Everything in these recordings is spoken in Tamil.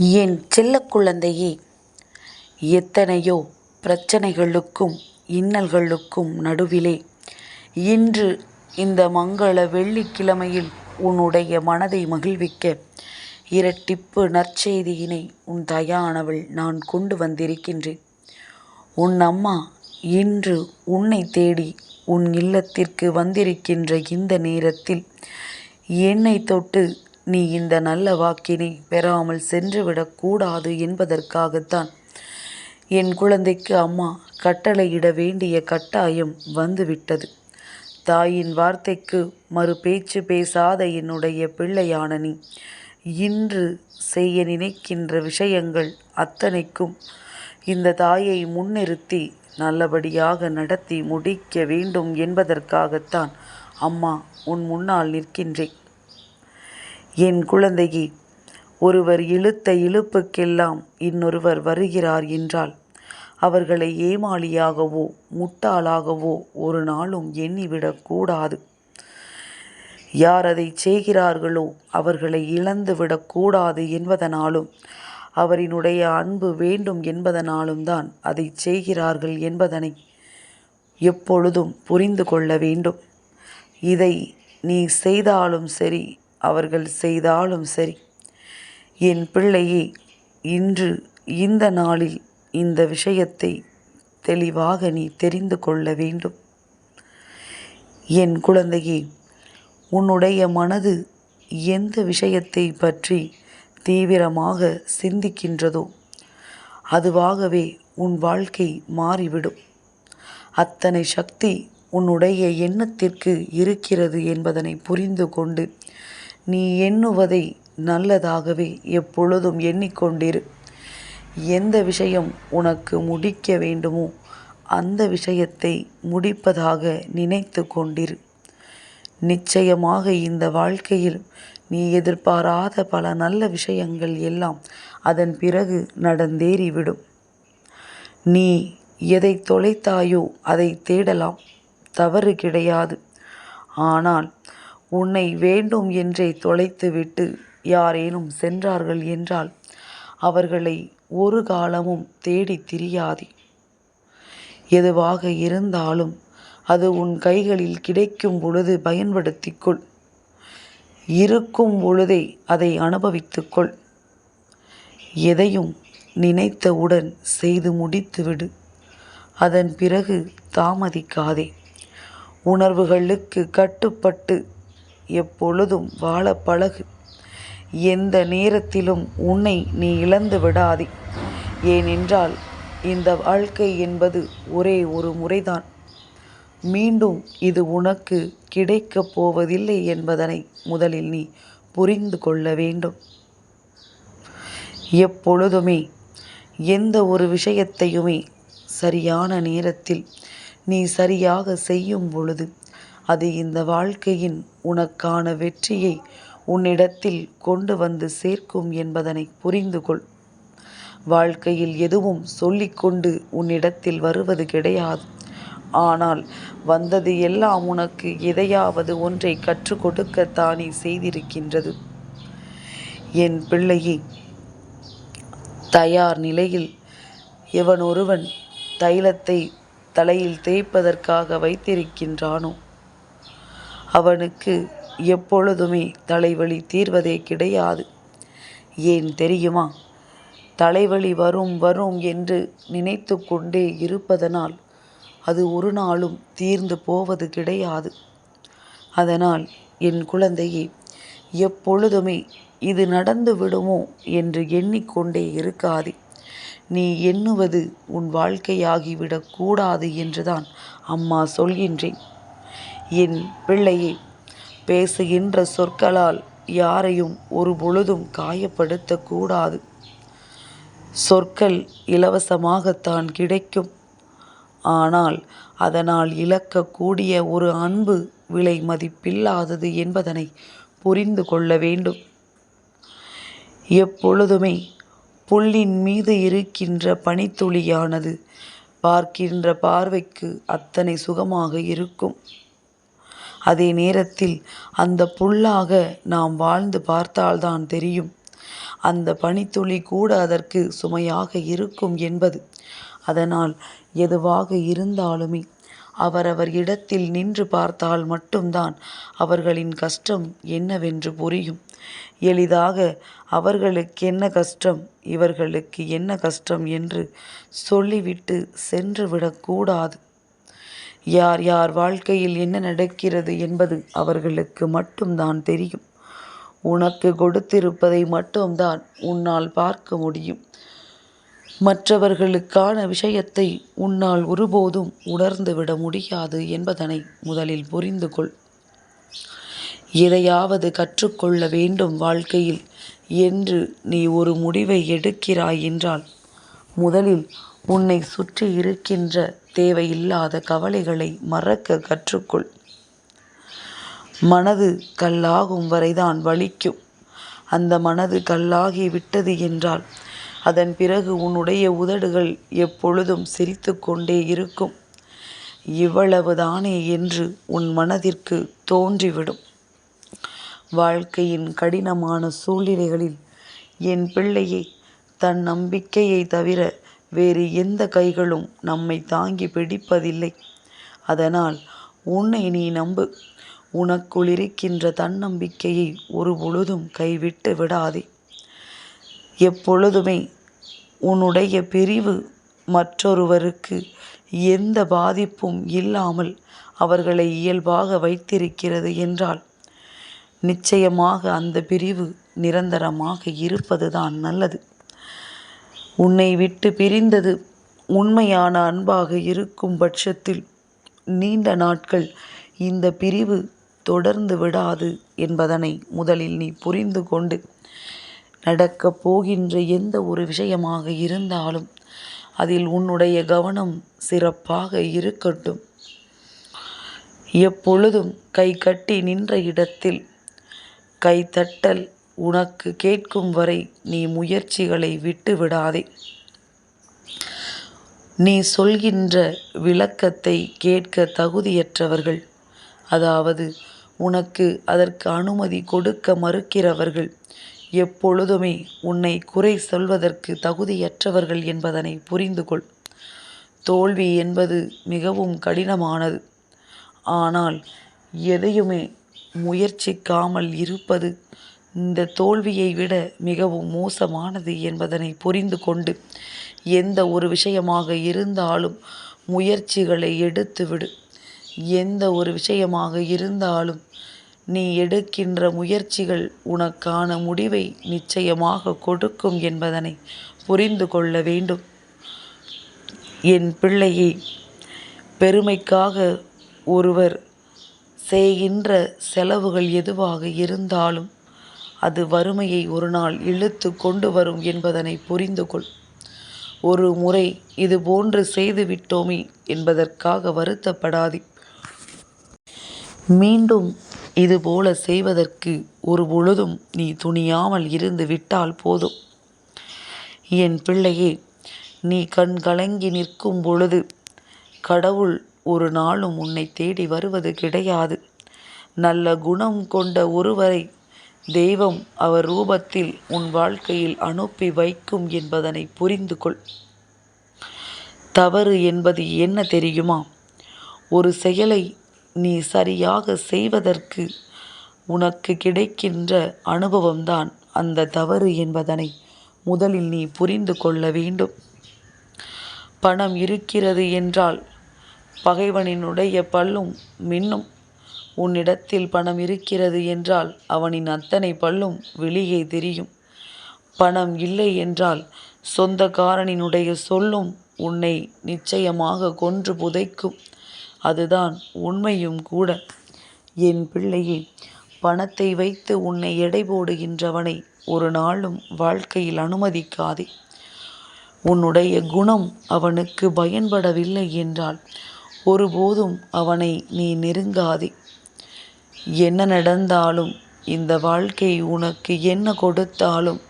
என் செல்ல குழந்தையே எத்தனையோ பிரச்சனைகளுக்கும் இன்னல்களுக்கும் நடுவிலே இன்று இந்த மங்கள வெள்ளிக்கிழமையில் உன்னுடைய மனதை மகிழ்விக்க இரட்டிப்பு நற்செய்தியினை உன் தயானவள் நான் கொண்டு வந்திருக்கின்றேன். உன் அம்மா இன்று உன்னை தேடி உன் இல்லத்திற்கு வந்திருக்கின்ற இந்த நேரத்தில் என்னை தொட்டு நீ இந்த நல்ல வாக்கினை பெறாமல் சென்றுவிடக்கூடாது என்பதற்காகத்தான். என் குழந்தைக்கு அம்மா கட்டளையிட வேண்டிய கட்டாயம் வந்துவிட்டது. தாயின் வார்த்தைக்கு மறு பேச்சு பேசாத என்னுடைய பிள்ளையான நீ இன்று செய்ய நினைக்கின்ற விஷயங்கள் அத்தனைக்கும் இந்த தாயை முன்னிறுத்தி நல்லபடியாக நடத்தி முடிக்க வேண்டும் என்பதற்காகத்தான் அம்மா உன் முன்னால் நிற்கின்றேன். என் குழந்தையே ஒருவர் இழுத்த இழுப்புக்கெல்லாம் இன்னொருவர் வருகிறார் என்றால் அவர்களை ஏமாளியாகவோ முட்டாளாகவோ ஒரு நாளும் எண்ணிவிடக்கூடாது யார் அதை செய்கிறார்களோ அவர்களை இழந்து விடக்கூடாது என்பதனாலும் அவரினுடைய அன்பு வேண்டும் என்பதனாலும் தான் அதை செய்கிறார்கள் என்பதனை எப்பொழுதும் புரிந்து கொள்ள வேண்டும். இதை நீ செய்தாலும் சரி அவர்கள் செய்தாலும் சரி. என் பிள்ளையே இன்று இந்த நாளில் இந்த விஷயத்தை தெளிவாக நீ தெரிந்து கொள்ள வேண்டும். என் குழந்தையே உன்னுடைய மனது எந்த விஷயத்தை பற்றி தீவிரமாக சிந்திக்கின்றதோ அதுவாகவே உன் வாழ்க்கை மாறிவிடும். அத்தனை சக்தி உன்னுடைய எண்ணத்திற்கு இருக்கிறது என்பதனை புரிந்து கொண்டு நீ எண்ணுவதை நல்லதாகவே எப்பொழுதும் எண்ணிக்கொண்டிரு. எந்த விஷயம் உனக்கு முடிக்க வேண்டுமோ அந்த விஷயத்தை முடிப்பதாக நினைத்து கொண்டிரு. நிச்சயமாக இந்த வாழ்க்கையில் நீ எதிர்பாராத பல நல்ல விஷயங்கள் எல்லாம் அதன் பிறகு நடந்தேறிவிடும். நீ எதை தொலைத்தாயோ அதை தேடலாம். தவறு கிடையாது. ஆனால் உன்னை வேண்டும் என்றே தொலைத்துவிட்டு யாரேனும் சென்றார்கள் என்றால் அவர்களை ஒரு காலமும் தேடித் திரியாதே. எதுவாக இருந்தாலும் அது உன் கைகளில் கிடைக்கும் பொழுது பயன்படுத்திக்கொள். இருக்கும் பொழுதே அதை அனுபவித்துக்கொள். எதையும் நினைத்தவுடன் செய்து முடித்துவிடு. அதன் பிறகு தாமதிக்காதே. உணர்வுகளுக்கு கட்டுப்பட்டு எப்பொழுதும் வாழ பழகு. எந்த நேரத்திலும் உன்னை நீ இழந்து விடாதே. ஏனென்றால் இந்த வாழ்க்கை என்பது ஒரே ஒரு முறைதான். மீண்டும் இது உனக்கு கிடைக்கப் போவதில்லை என்பதனை முதலில் நீ புரிந்து கொள்ள வேண்டும். எப்பொழுதுமே எந்த ஒரு விஷயத்தையுமே சரியான நேரத்தில் நீ சரியாக செய்யும் பொழுது அது இந்த வாழ்க்கையின் உனக்கான வெற்றியை உன்னிடத்தில் கொண்டு வந்து சேர்க்கும் என்பதனை புரிந்து கொள். வாழ்க்கையில் எதுவும் சொல்லிக்கொண்டு உன்னிடத்தில் வருவது கிடையாது. ஆனால் வந்தது எல்லாம் உனக்கு எதையாவது ஒன்றை கற்றுக் கொடுக்கத்தானே செய்திருக்கின்றது. என் பிள்ளையை தயார் நிலையில் எவன் ஒருவன் தைலத்தை தலையில் தேய்ப்பதற்காக வைத்திருக்கின்றானோ அவனுக்கு எப்பொழுதுமே தலைவலி தீர்வதே கிடையாது. ஏன் தெரியுமா? தலைவலி வரும் வரும் என்று நினைத்து கொண்டே இருப்பதனால் அது ஒரு நாளும் தீர்ந்து போவது கிடையாது. அதனால் என் குழந்தையை எப்பொழுதுமே இது நடந்து விடுமோ என்று எண்ணிக்கொண்டே இருக்காதே. நீ எண்ணுவது உன் வாழ்க்கையாகிவிடக்கூடாது என்றுதான் அம்மா சொல்கின்றேன். என் பிள்ளையே பேசுகின்ற சொற்களால் யாரையும் ஒரு பொழுதும் காயப்படுத்தக்கூடாது சொற்கள் இலவசமாகத்தான் கிடைக்கும். ஆனால் அதனால் இழக்கக்கூடிய ஒரு அன்பு விலை மதிப்பில்லாதது என்பதனை புரிந்து கொள்ள வேண்டும். எப்பொழுதுமே புல்லின் மீது இருக்கின்ற பனித்துளியானது பார்க்கின்ற பார்வைக்கு அத்தனை சுகமாக இருக்கும். அதே நேரத்தில் அந்த புல்லாக நாம் வாழ்ந்து பார்த்தால்தான் தெரியும் அந்த பனித்துளி கூட அதற்கு சுமையாக இருக்கும் என்பது. அதனால் எதுவாக இருந்தாலுமே அவரவர் இடத்தில் நின்று பார்த்தால் மட்டும்தான் அவர்களின் கஷ்டம் என்னவென்று புரியும். எளிதாக அவர்களுக்கென்ன கஷ்டம் இவர்களுக்கு என்ன கஷ்டம் என்று சொல்லிவிட்டு சென்று விடக்கூடாது யார் யார் வாழ்க்கையில் என்ன நடக்கிறது என்பது அவர்களுக்கு மட்டும்தான் தெரியும். உனக்கு கொடுத்திருப்பதை மட்டும்தான் உன்னால் பார்க்க முடியும். மற்றவர்களுக்கான விஷயத்தை உன்னால் ஒருபோதும் உணர்ந்துவிட முடியாது என்பதனை முதலில் புரிந்து கொள். எதையாவது கற்றுக்கொள்ள வேண்டும் வாழ்க்கையில் என்று நீ ஒரு முடிவை எடுக்கிறாய் என்றால் முதலில் உன்னை சுற்றி இருக்கின்ற தேவையில்லாத கவலைகளை மறக்க கற்றுக்கொள். மனது கல்லாகும் வரைதான் வலிக்கும். அந்த மனது கல்லாகி விட்டது என்றால் அதன் பிறகு உன்னுடைய உதடுகள் எப்பொழுதும் சிரித்து கொண்டே இருக்கும். இவ்வளவுதானே என்று உன் மனதிற்கு தோன்றிவிடும். வாழ்க்கையின் கடினமான சூழ்நிலைகளில் என் பிள்ளையை தன் நம்பிக்கையை தவிர வேறு எந்த கைகளும் நம்மை தாங்கி பிடிப்பதில்லை. அதனால் உன்னை நீ நம்பு. உனக்குள் இருக்கின்ற தன்னம்பிக்கையை ஒருபொழுதும் கைவிட்டு விடாதே. எப்பொழுதுமே உன்னுடைய பிரிவு மற்றொருவருக்கு எந்த பாதிப்பும் இல்லாமல் அவர்களை இயல்பாக வைத்திருக்கிறது என்றால் நிச்சயமாக அந்த பிரிவு நிரந்தரமாக இருப்பதுதான் நல்லது. உன்னை விட்டு பிரிந்தது உண்மையான அன்பாக இருக்கும் பட்சத்தில் நீண்ட நாட்கள் இந்த பிரிவு தொடர்ந்து விடாது என்பதனை முதலில் நீ புரிந்து கொண்டு நடக்கப் போகின்ற எந்த ஒரு விஷயமாக இருந்தாலும் அதில் உன்னுடைய கவனம் சிறப்பாக இருக்கட்டும். எப்பொழுதும் கை கட்டி நின்ற இடத்தில் கைதட்டல் உனக்கு கேட்கும் வரை நீ முயற்சிகளை விட்டு விடாதே. நீ சொல்கின்ற விளக்கத்தை கேட்க தகுதியற்றவர்கள் அதாவது உனக்கு அதற்கு அனுமதி கொடுக்க மறுக்கிறவர்கள் எப்பொழுதுமே உன்னை குறை சொல்வதற்கு தகுதியற்றவர்கள் என்பதனை புரிந்து கொள். தோல்வி என்பது மிகவும் கடினமானது. ஆனால் எதையுமே முயற்சிக்காமல் இருப்பது இந்த தோல்வியை விட மிகவும் மோசமானது என்பதனை புரிந்து கொண்டு எந்த ஒரு விஷயமாக இருந்தாலும் முயற்சிகளை எடுத்துவிடு. எந்த ஒரு விஷயமாக இருந்தாலும் நீ எடுக்கின்ற முயற்சிகள் உனக்கான முடிவை நிச்சயமாக கொடுக்கும் என்பதனை புரிந்து கொள்ள வேண்டும். என் பிள்ளையை பெருமைக்காக ஒருவர் செய்கின்ற செலவுகள் எதுவாக இருந்தாலும் அது வறுமையை ஒருநாள் இழுத்து கொண்டு வரும் என்பதனை புரிந்து கொள். ஒரு முறை இதுபோன்று செய்து விட்டோமே என்பதற்காக வருத்தப்படாதே. மீண்டும் இதுபோல செய்வதற்கு ஒரு பொழுதும் நீ துணியாமல் இருந்து விட்டால் போதும். என் பிள்ளையே நீ கண் கலங்கி நிற்கும் பொழுது கடவுள் ஒரு நாளும் உன்னைத் தேடி வருவது கிடையாது. நல்ல குணம் கொண்ட ஒருவரை தெய்வம் அவர் ரூபத்தில் உன் வாழ்க்கையில் அனுப்பி வைக்கும் என்பதனை புரிந்து கொள். தவறு என்பது என்ன தெரியுமா? ஒரு செயலை நீ சரியாக செய்வதற்கு உனக்கு கிடைக்கின்ற அனுபவம்தான் அந்த தவறு என்பதனை முதலில் நீ புரிந்து கொள்ள வேண்டும். பணம் இருக்கிறது என்றால் பகைவனினுடைய பல்லும் மின்னும். உன்னிடத்தில் பணம் இருக்கிறது என்றால் அவனின் அத்தனை பல்லும் வெளியே தெரியும். பணம் இல்லை என்றால் சொந்தக்காரனினுடைய சொல்லும் உன்னை நிச்சயமாக கொன்று புதைக்கும். அதுதான் உண்மையும் கூட. என் பிள்ளையே பணத்தை வைத்து உன்னை எடை போடுகின்றவனை ஒரு நாளும் வாழ்க்கையில் அனுமதிக்காதே. உன்னுடைய குணம் அவனுக்கு பயன்படவில்லை என்றால் ஒருபோதும் அவனை நீ நெருங்காதே. என்ன நடந்தாலும் இந்த வாழ்க்கை உனக்கு என்ன கொடுத்தாலும்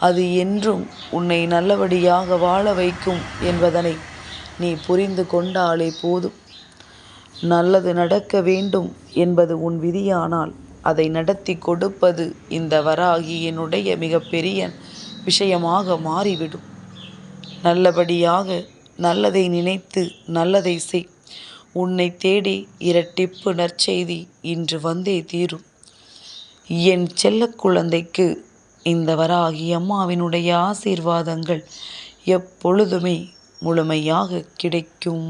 அது என்றும் உன்னை நல்லபடியாக வாழ வைக்கும் என்பதனை நீ புரிந்து கொண்டாலே போதும். நல்லது நடக்க வேண்டும் என்பது உன் விதியானால் அதை நடத்திக் கொடுப்பது இந்த வராகி என்னுடைய மிகப்பெரிய விஷயமாக மாறிவிடும் நல்லபடியாக நல்லதை நினைத்து நல்லதை செய் உன்னை தேடி இரட்டிப்பு நற்செய்தி இன்று வந்தே தீரும். என் செல்ல குழந்தைக்கு இந்த வராகி அம்மாவினுடைய ஆசீர்வாதங்கள் எப்பொழுதுமே முழுமையாக கிடைக்கும்.